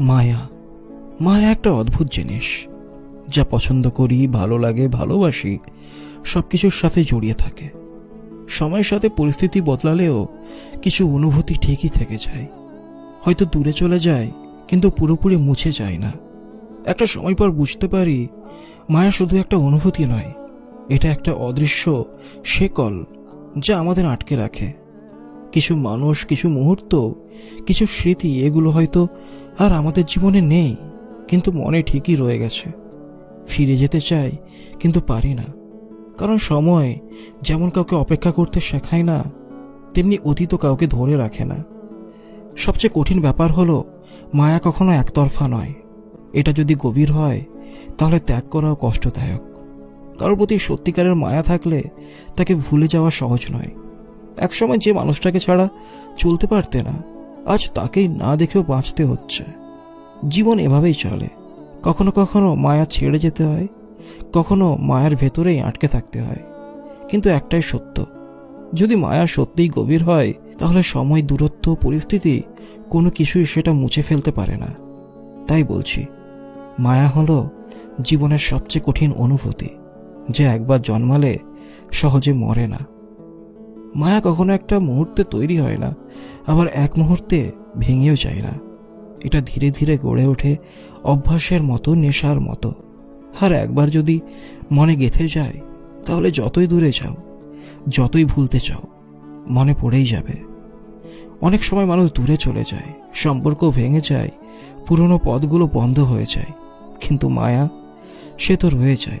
মায়া। মায়া একটা অদ্ভুত জিনিস। যা পছন্দ করি, ভালো লাগে, ভালোবাসি সব কিছুর সাথে জড়িয়ে থাকে। সময়ের সাথে পরিস্থিতি বদলালেও কিছু অনুভূতি ঠিকই থেকে যায়। হয়তো দূরে চলে যায়, কিন্তু পুরোপুরি মুছে যায় না। একটা সময় পর বুঝতে পারি, মায়া শুধু একটা অনুভূতি নয়, এটা একটা অদৃশ্য শেকল যা আমাদের আটকে রাখে। কিছু মানুষ, কিছু মুহূর্ত, কিছু স্মৃতি, এগুলো হয়তো আর আমাদের জীবনে নেই, কিন্তু মনে ঠিকই রয়ে গেছে। ফিরে যেতে চাই, কিন্তু পারি না। কারণ সময় যেমন কাউকে অপেক্ষা করতে শেখায় না, তেমনি অতীত কাউকে ধরে রাখে না। সবচেয়ে কঠিন ব্যাপার হলো, মায়া কখনো একতরফা নয়। এটা যদি গভীর হয়, তাহলে ত্যাগ করাও কষ্টদায়ক। কারোর প্রতি সত্যিকারের মায়া থাকলে তাকে ভুলে যাওয়া সহজ নয়। একসময় যে মানুষটাকে ছাড়া চলতে পারতে না, আজ তাকেই না দেখেও বাঁচতে হচ্ছে। জীবন এভাবেই চলে। কখনো কখনো মায়া ছেড়ে যেতে হয়, কখনো মায়ার ভেতরেই আটকে থাকতে হয়। কিন্তু একটাই সত্য, যদি মায়া সত্যিই গভীর হয়, তাহলে সময়, দূরত্ব, পরিস্থিতি কোনো কিছুই সেটা মুছে ফেলতে পারে না। তাই বলছি, মায়া হলো জীবনের সবচেয়ে কঠিন অনুভূতি, যে একবার জন্মালে সহজে মরে না। মায়া কখনো একটা মুহূর্তে তৈরি হয় না, আবার এক মুহূর্তে ভেঙেও যায় না। এটা ধীরে ধীরে গড়ে ওঠে অভ্যাসের মতো, নেশার মতো। আর একবার যদি মনে গেথে যায়, তাহলে যতই দূরে যাও, যতই ভুলতে চাও, মনে পড়েই যাবে। অনেক সময় মানুষ দূরে চলে যায়, সম্পর্ক ভেঙে যায়, পুরনো পদগুলো বন্ধ হয়ে যায়। কিন্তু মায়া, সে তো রয়ে যায়।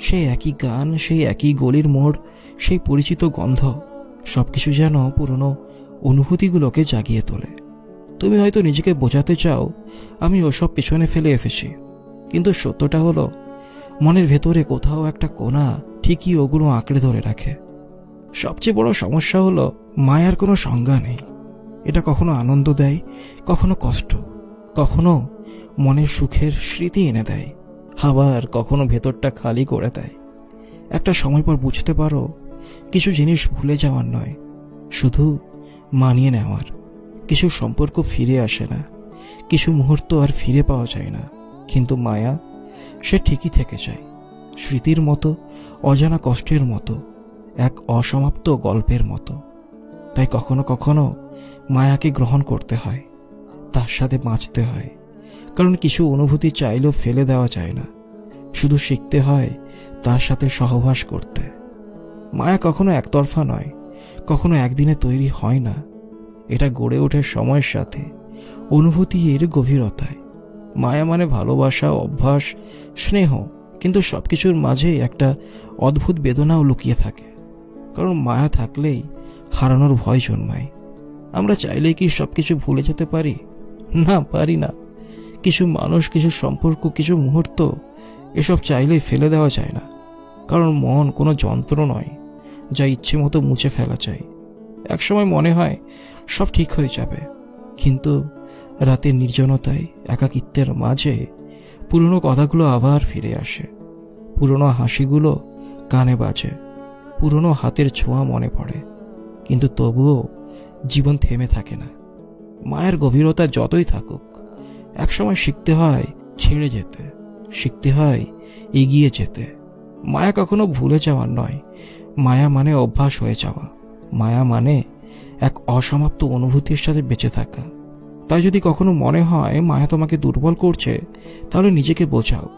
সেই একই গান, সেই একই গলির মোড়, সেই পরিচিত গন্ধ সব কিছু যেন পুরনো অনুভূতিগুলোকে জাগিয়ে তোলে। তুমি হয়তো নিজেকে বোঝাতে চাও, আমি ওসব পেছনে ফেলে এসেছি। কিন্তু সত্যটা হলো, মনের ভেতরে কোথাও একটা কোনা ঠিকই ওগুলো আঁকড়ে ধরে রাখে। সবচেয়ে বড় সমস্যা হলো, মায়ার কোনো সংজ্ঞা নেই। এটা কখনো আনন্দ দেয়, কখনো কষ্ট। কখনো মনের সুখের স্মৃতি এনে দেয়, আবার কখনো ভেতরটা খালি করে দেয়। একটা সময় পর বুঝতে পারো কিছু জিনিস ভুলে যাওয়ার নয়, শুধু মানিয়ে নেওয়ার। কিছু সম্পর্ক ফিরে আসে না, কিছু মুহূর্ত আর ফিরে পাওয়া যায় না। কিন্তু মায়া, সে ঠিকই থেকে যায়। স্মৃতির মতো, অজানা কষ্টের মতো, এক অসমাপ্ত গল্পের মতো। তাই কখনো কখনো মায়াকে গ্রহণ করতে হয়, তার সাথে বাঁচতে হয়। কারণ কিছু অনুভূতি চাইলেও ফেলে দেওয়া যায় না। শুধু শিখতে হয়, তার সাথে সহবাস করতে। মায়া কখনো একতরফা নয়, কখনো একদিনে তৈরি হয় না। এটা গড়ে ওঠে সময়ের সাথে, অনুভূতি এর গভীরতায়। মায়া মানে ভালোবাসা, অভ্যাস, স্নেহ, কিন্তু সব কিছুর মাঝেই একটা অদ্ভুত বেদনাও লুকিয়ে থাকে। কারণ মায়া থাকলেই হারানোর ভয় জন্মায়। আমরা চাইলেই কি সব কিছু ভুলে যেতে পারি? না পারি না। কিছু মানুষ, কিছু সম্পর্ক, কিছু মুহূর্ত এসব চাইলেই ফেলে দেওয়া যায় না। কারণ মন কোনো যন্ত্র নয়। যা ইচ্ছে মতো মুছে ফেলা যায় একসময় মনে হয় সব ঠিক হয়ে যাবে। কিন্তু রাতের নির্জনতায়, একাকিত্বের মাঝে পুরনো কথাগুলো আবার ফিরে আসে। পুরনো হাসিগুলো কানে বাজে। পুরনো হাতের ছোঁয়া মনে পড়ে। কিন্তু তবুও জীবন থেমে থাকে না। মায়ের গভীরতা যতই থাকুক, একসময় শিখতে হয় ছেড়ে যেতে, শিখতে হয় এগিয়ে যেতে। মায়া কখনো ভুলে যাওয়ার নয়। মায়া মানে অভ্যাস হয়ে যাওয়া। মায়া মানে এক অসমাপ্ত অনুভূতির সাথে বেঁচে থাকা। তাই যদি কখনো মনে হয় মায়া তোমাকে দুর্বল করছে, তাহলে নিজেকে বোঝাও।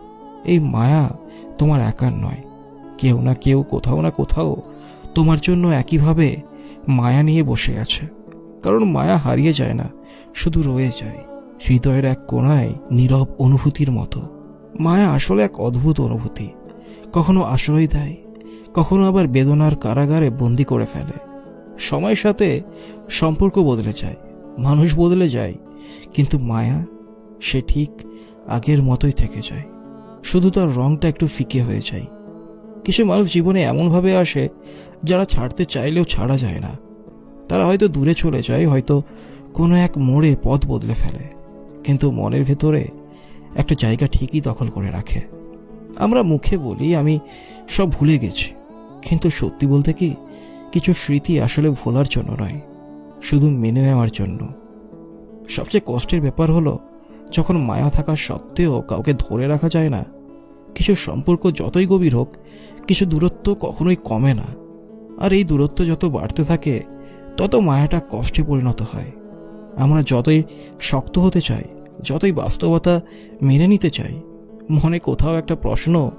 এই মায়া তোমার একার নয়। কেউ না কেউ, কোথাও না কোথাও তোমার জন্য একইভাবে মায়া নিয়ে বসে আছে। কারণ মায়া হারিয়ে যায় না, শুধু রয়ে যায়। হৃদয়ের এক কোণায় নীরব অনুভূতির মতো। মায়া আসলে এক অদ্ভুত অনুভূতি। কখনো আশ্রয় দেয় কখনো আবার বেদনার কারাগারে বন্দি করে ফেলে। সময়ের সাথে সম্পর্ক বদলে যায়, মানুষ বদলে যায়, কিন্তু মায়া সে ঠিক আগের মতোই থেকে যায়। শুধু তার রংটা একটু ফিকে হয়ে যায়। কিছু মানুষ জীবনে এমনভাবে আসে, যারা ছাড়তে চাইলেও ছাড়া যায় না। তারা হয়তো দূরে চলে যায়, হয়তো কোনো এক মোড়ে পথ বদলে ফেলে, কিন্তু মনের ভেতরে একটা জায়গা ঠিকই দখল করে রাখে। আমরা মুখে বলি, আমি সব ভুলে গেছি। কিন্তু সত্যি বলতে কি, কিছু স্মৃতি আসলে ভোলার জন্য নয়, শুধু মেনে নেওয়ার জন্য। সবচেয়ে কষ্টের ব্যাপার হলো, যখন মায়া থাকা সত্ত্বেও কাউকে ধরে রাখা যায় না, কিছু সম্পর্ক যতই গভীর হোক, কিছু দূরত্ব কখনোই কমে না। আর এই দূরত্ব যত বাড়তে থাকে, তত মায়াটা কষ্টে পরিণত হয়। আমরা যতই শক্ত হতে চাই, যতই বাস্তবতা মেনে নিতে চাই, মনে কোথাও একটা প্রশ্ন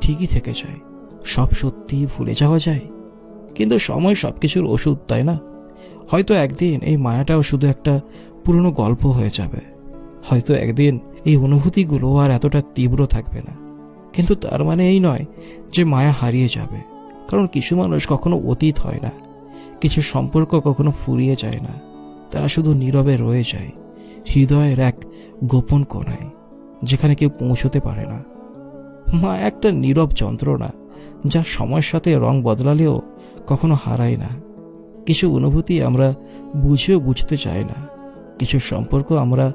ঠিকই থেকে যায়। সব সত্যি ভুলে যাওয়া যায়। কিন্তু সময় সব কিছুর ওষুধ, তাই না? হয়তো একদিন এই মায়াটাও শুধু একটা পুরনো গল্প হয়ে যাবে। হয়তো একদিন এই অনুভূতিগুলো আর এতটা তীব্র থাকবে না। কিন্তু তার মানে এই নয় যে মায়া হারিয়ে যাবে। কারণ কিছু মানুষ কখনো অতীত হয় না। কিছু সম্পর্ক কখনো ফুরিয়ে যায় না। তারা শুধু নীরবে রয়ে যায়। হৃদয়ের এক গোপন কোনায় যেখানে কেউ পৌঁছতে পারে না। মা, একটা নীরব যন্ত্রণা, যা সময়ের সাথে রং বদলালেও কখনো হারায় না। কিছু অনুভূতি আমরা বুঝেও বুঝতে চাই না। কিছু সম্পর্ক আমরা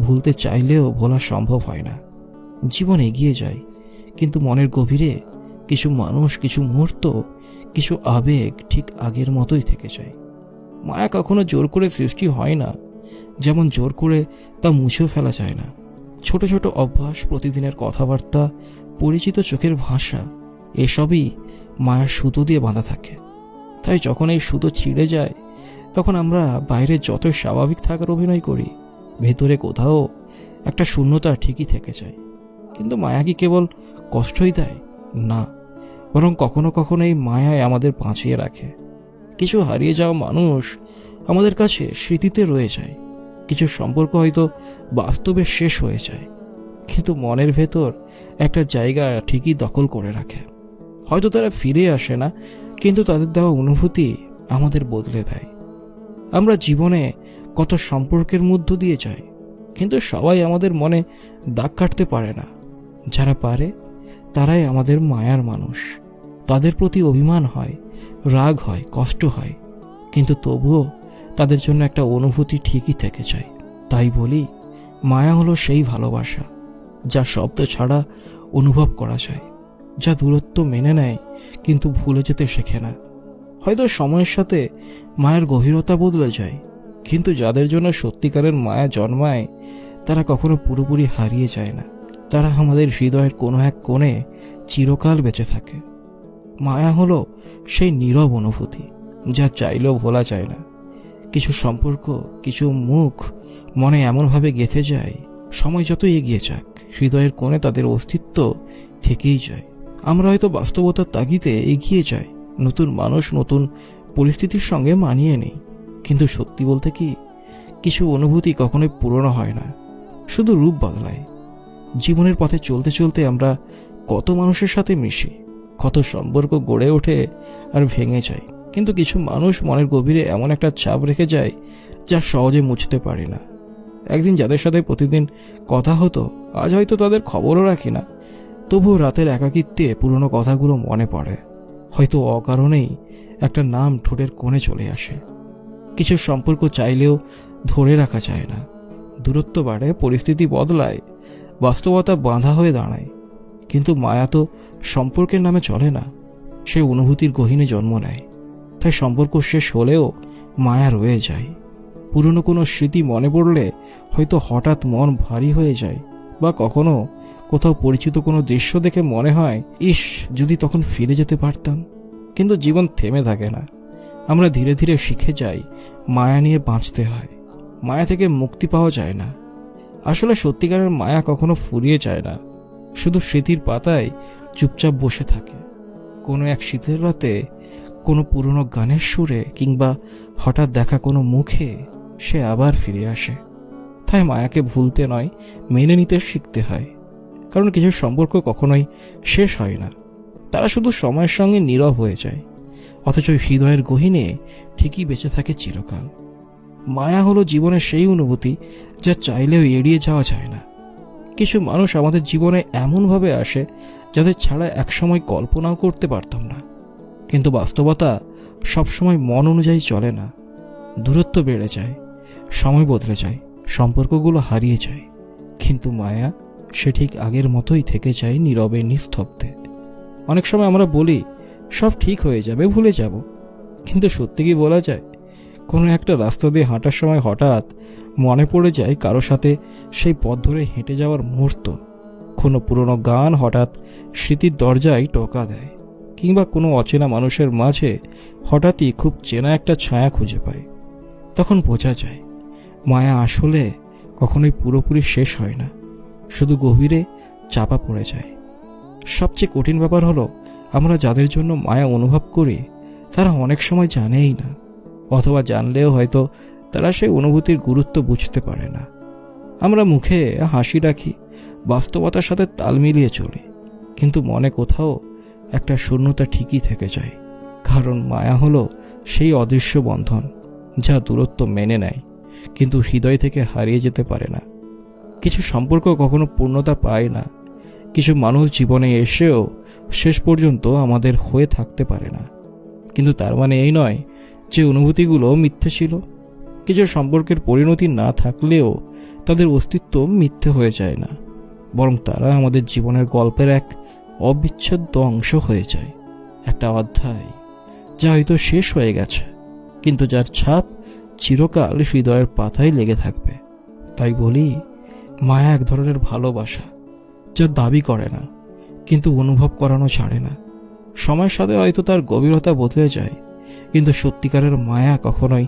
ভুলতে চাইলেও ভোলা সম্ভব হয় না। জীবন এগিয়ে যায়, কিন্তু মনের গভীরে কিছু মানুষ, কিছু মুহূর্ত, কিছু আবেগ ঠিক আগের মতোই থেকে যায়। মায়া কখনো জোর করে সৃষ্টি হয় না, যেমন জোর করে তা মুছেও ফেলা যায় না। ছোট ছোট অভ্যাস, প্রতিদিনের কথাবার্তা পরিচিত চোখের ভাষা, এসবই মায়ার সুতো দিয়ে বাঁধা থাকে। তাই যখন এই সুতো ছিঁড়ে যায়, তখন আমরা বাইরে যতই স্বাভাবিক থাকার অভিনয় করি, ভেতরে কোথাও একটা শূন্যতা ঠিকই থেকে যায়। কিন্তু মায়া কি কেবল কষ্টই দেয়? না, বরং কখনো কখনো এই মায়ায় আমাদের বাঁচিয়ে রাখে। কিছু হারিয়ে যাওয়া মানুষ আমাদের কাছে স্মৃতিতে রয়ে যায়। কিছু সম্পর্ক হয়তো বাস্তবে শেষ হয়ে যায়। কিন্তু মনের ভেতর একটা জায়গা ঠিকই দখল করে রাখে। হয়তো তারা ফিরে আসে না, কিন্তু তাদের দেওয়া অনুভূতি আমাদের বদলে দেয়। আমরা জীবনে কত সম্পর্কের মধ্য দিয়ে যাই, কিন্তু সবাই আমাদের মনে দাগ কাটতে পারে না। যারা পারে, তারাই আমাদের মায়ার মানুষ। তাদের প্রতি অভিমান হয়, রাগ হয়, কষ্ট হয়, কিন্তু তবুও তাদের জন্য একটা অনুভূতি ঠিকই থেকে যায়। তাই বলি, মায়া হলো সেই ভালোবাসা। যা শব্দ ছাড়া অনুভব করা যায়, যা দূরত্ব মেনে নেয়, কিন্তু ভুলে যেতে শেখে না। হয়তো সময়ের সাথে মায়ের গভীরতা বদলে যায়, কিন্তু যাদের জন্য সত্যিকারের মায়া জন্মায়, তারা কখনো পুরোপুরি হারিয়ে যায় না। তারা আমাদের হৃদয়ের কোনো এক কোণে চিরকাল বেঁচে থাকে। মায়া হলো সেই নীরব অনুভূতি, যা চাইলেও ভোলা যায় না। কিছু সম্পর্ক, কিছু মুখ মনে এমনভাবে গেঁথে যায়, সময় যত এগিয়ে যাক হৃদয়ের কোণে তাদের অস্তিত্ব থেকেই যায়। আমরা হয়তো বাস্তবতার তাগিদে এগিয়ে যাই, নতুন মানুষ নতুন পরিস্থিতির সঙ্গে মানিয়ে নেই। কিন্তু সত্যি বলতে কি, কিছু অনুভূতি কখনোই পুরনো হয় না, শুধু রূপ বদলায়। জীবনের পথে চলতে চলতে আমরা কত মানুষের সাথে মিশি, কত সম্পর্ক গড়ে ওঠে আর ভেঙে যায়। কিন্তু কিছু মানুষ মনের গভীরে এমন একটা চাপ রেখে যায় যা সহজে মুছতে পারি না। একদিন যাদের সাথে প্রতিদিন কথা হতো, আজ হয়তো তাদের খবরও রাখি না। তবুও রাতের একাকিত্বে পুরনো কথাগুলো মনে পড়ে। হয়তো অকারণেই একটা নাম ঠোঁটের কোণে চলে আসে। কিছু সম্পর্ক চাইলেও ধরে রাখা যায় না। দূরত্ব বাড়ে, পরিস্থিতি বদলায়, বাস্তবতা বাঁধা হয়ে দাঁড়ায়। কিন্তু মায়া তো সম্পর্কের নামে চলে না। সে অনুভূতির গহীনে জন্ম নেয়। তাই সম্পর্ক শেষ হলেও মায়া রয়ে যায়। পুরনো কোনো স্মৃতি মনে পড়লে হয়তো হঠাৎ মন ভারী হয়ে যায়। বা কখনো কোথাও পরিচিত কোনো দৃশ্য দেখে মনে হয়, ইস, যদি তখন ফিরে যেতে পারতাম। কিন্তু জীবন থেমে থাকে না। আমরা ধীরে ধীরে শিখে যাই, মায়া নিয়ে বাঁচতে হয়। মায়া থেকে মুক্তি পাওয়া যায় না। আসলে সত্যিকারের মায়া কখনো ফুরিয়ে যায় না। শুধু স্মৃতির পাতায় চুপচাপ বসে থাকে। কোনো এক শীতের রাতে কোনো পুরনো গানের সুরে কিংবা হঠাৎ দেখা কোনো মুখে সে আবার ফিরে আসে। তাই মায়াকে ভুলতে নয়, মেনে নিতে শিখতে হয়। কারণ কিছু সম্পর্ক কখনোই শেষ হয় না। তারা শুধু সময়ের সঙ্গে নীরব হয়ে যায়। অথচ হৃদয়ের গহীনে ঠিকই বেঁচে থাকে চিরকাল। মায়া হলো জীবনের সেই অনুভূতি যা চাইলেও এড়িয়ে যাওয়া যায় না। কিছু মানুষ আমাদের জীবনে এমনভাবে আসে যাদের ছাড়া একসময় কল্পনাও করতে পারতাম না। কিন্তু বাস্তবতা সবসময় মন অনুযায়ী চলে না। দূরত্ব বেড়ে যায়। সময় বদলে যায়, সম্পর্কগুলো হারিয়ে যায়। কিন্তু মায়া, সে ঠিক আগের মতোই থেকে যায় নীরবে, নিস্তব্ধে। অনেক সময় আমরা বলি, সব ঠিক হয়ে যাবে, ভুলে যাব। কিন্তু সত্যি কি বলা যায়? কোনো একটা রাস্তা দিয়ে হাঁটার সময় হঠাৎ মনে পড়ে যায় কারও সাথে সেই পথ ধরে হেঁটে যাওয়ার মুহূর্ত। কোনো পুরনো গান হঠাৎ স্মৃতির দরজায় টোকা দেয়, কিংবা কোনো অচেনা মানুষের মাঝে হঠাৎই খুব চেনা একটা ছায়া খুঁজে পায়। তখন বোঝা যায় মায়া আসলে কখনোই পুরোপুরি শেষ হয় না, শুধু গভীরে চাপা পড়ে যায়। সবচেয়ে কঠিন ব্যাপার হলো, আমরা যাদের জন্য মায়া অনুভব করি, তারা অনেক সময় জানেই না, অথবা জানলেও হয়তো তারা সেই অনুভূতির গুরুত্ব বুঝতে পারে না। আমরা মুখে হাসি রাখি, বাস্তবতার সাথে তাল মিলিয়ে চলি, কিন্তু মনে কোথাও একটা শূন্যতা ঠিকই থেকে যায়। কারণ মায়া হলো সেই অদৃশ্য বন্ধন, যা দূরত্ব মেনে নেয়। কিন্তু হৃদয় থেকে হারিয়ে যেতে পারে না। কিছু সম্পর্ক কখনো পূর্ণতা পায় না। কিছু মানুষ জীবনে এসেও শেষ পর্যন্ত আমাদের হয়ে থাকতে পারে না। কিন্তু তার মানে এই নয় যে অনুভূতিগুলো মিথ্যে ছিল। কিছু সম্পর্কের পরিণতি না থাকলেও তাদের অস্তিত্ব মিথ্যে হয়ে যায় না। বরং তারা আমাদের জীবনের গল্পের এক অবিচ্ছেদ্য অংশ হয়ে যায়। একটা অধ্যায়, যা হয়তো শেষ হয়ে গেছে, কিন্তু যার ছাপ চিরকাল হৃদয়ের পাতায় লেগে থাকবে। তাই বলি, মায়া এক ধরনের ভালোবাসা, যা দাবি করে না, কিন্তু অনুভব করানো ছাড়ে না। সময়ের সাথে হয়তো তার গভীরতা বদলে যায়, কিন্তু সত্যিকারের মায়া কখনোই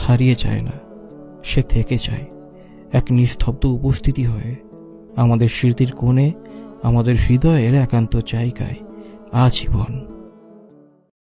হারিয়ে যায় না। সে থেকে যায়, এক নিস্তব্ধ উপস্থিতি হয়ে। আমাদের স্মৃতির কোণে, আমাদের হৃদয়ের একান্ত জায়গায়, আজীবন।